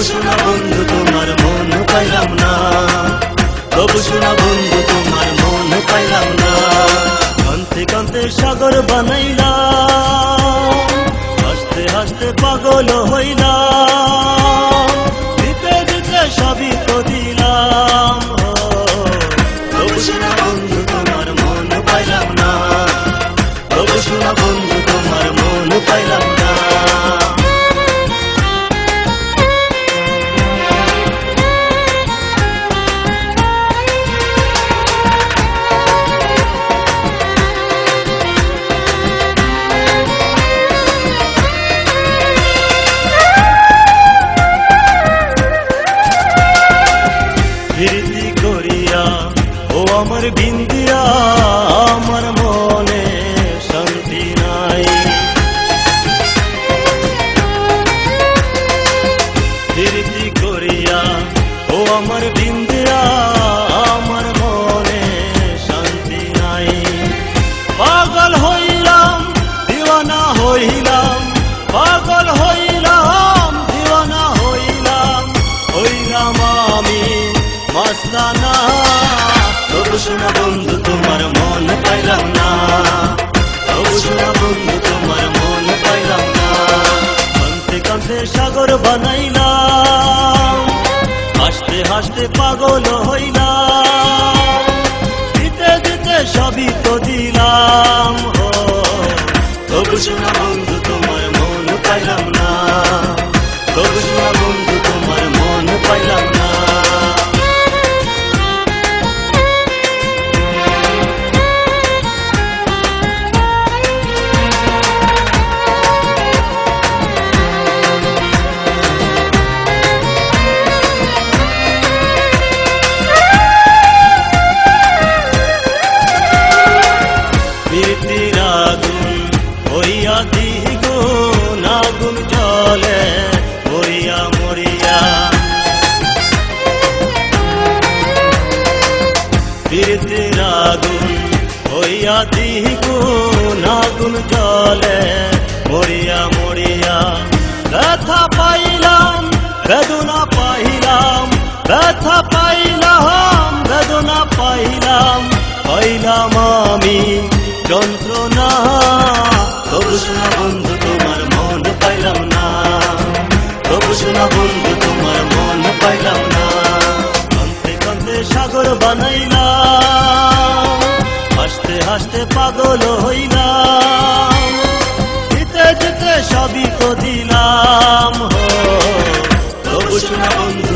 শোনা বন্ধু, তোমার মন পাইলাম না। তবু শোনা বন্ধু, তোমার মন পাইলাম না। কান্তে কান্তে সাগর বানাইলা। হাসতে হাসতে পাগল হইলা। দিতে দিতে সবই তো দিলাম। আমার বিন্দিয়া, আমার মনে শান্তি নাই। প্রীতি করিয়া, ও আমার বিন্দিয়া, আমার মনে শান্তি নাই। পাগল হইলাম, দিওয়ানা হইলাম, পাগল হইলাম, দিওয়ানা হইলাম। হইলাম আমি মাস্তানা তবু শোনা বন্ধু, তোমার মন পাইলাম না। তবু শোনা বন্ধু, তোমার মন পাইলাম না। কান্তে কান্তে সাগর বানাইলাম। হাসতে হাসতে পাগল হইলাম। দিতে দিতে সবই তো দিলাম। শোনা বন্ধু জলে মরিয়া মরিয়া। প্রীতির আগুন, হইয়া দ্বিগুণ আগুন জলে মরিয়া মরিয়া। ব্যথা পাইলাম, বেদনা পাইলাম, ব্যথা পাইলাম, বেদনা পাইলাম। পাইলাম আমি যন্ত্রণা। পাগল হইলাম দিতে দিতে সবই তো দিলাম। তবু শোনা বন্ধু